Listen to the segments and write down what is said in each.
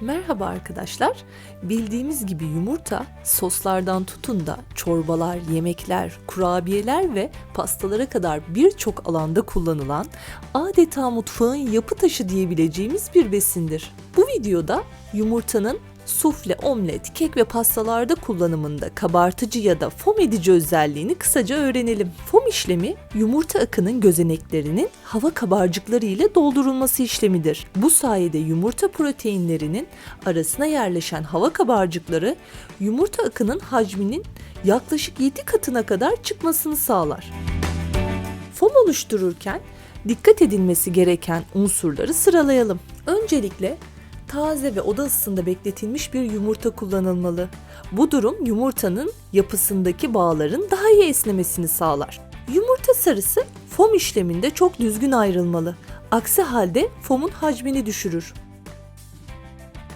Merhaba arkadaşlar. Bildiğimiz gibi yumurta soslardan tutun da çorbalar, yemekler, kurabiyeler ve pastalara kadar birçok alanda kullanılan adeta mutfağın yapı taşı diyebileceğimiz bir besindir. Bu videoda yumurtanın sufle, omlet, kek ve pastalarda kullanımında kabartıcı ya da fom edici özelliğini kısaca öğrenelim. Fom işlemi yumurta akının gözeneklerinin hava kabarcıkları ile doldurulması işlemidir. Bu sayede yumurta proteinlerinin arasına yerleşen hava kabarcıkları yumurta akının hacminin yaklaşık 7 katına kadar çıkmasını sağlar. Fom oluştururken dikkat edilmesi gereken unsurları sıralayalım. Öncelikle taze ve oda ısısında bekletilmiş bir yumurta kullanılmalı. Bu durum yumurtanın yapısındaki bağların daha iyi esnemesini sağlar. Yumurta sarısı fom işleminde çok düzgün ayrılmalı. Aksi halde fomun hacmini düşürür.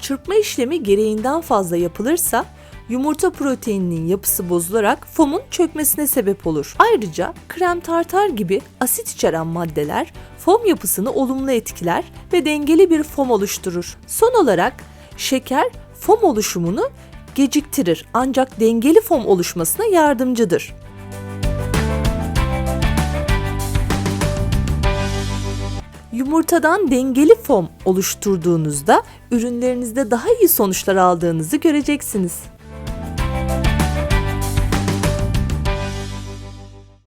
Çırpma işlemi gereğinden fazla yapılırsa yumurta proteininin yapısı bozularak fomun çökmesine sebep olur. Ayrıca krem tartar gibi asit içeren maddeler fom yapısını olumlu etkiler ve dengeli bir fom oluşturur. Son olarak şeker fom oluşumunu geciktirir ancak dengeli fom oluşmasına yardımcıdır. Yumurtadan dengeli fom oluşturduğunuzda ürünlerinizde daha iyi sonuçlar aldığınızı göreceksiniz.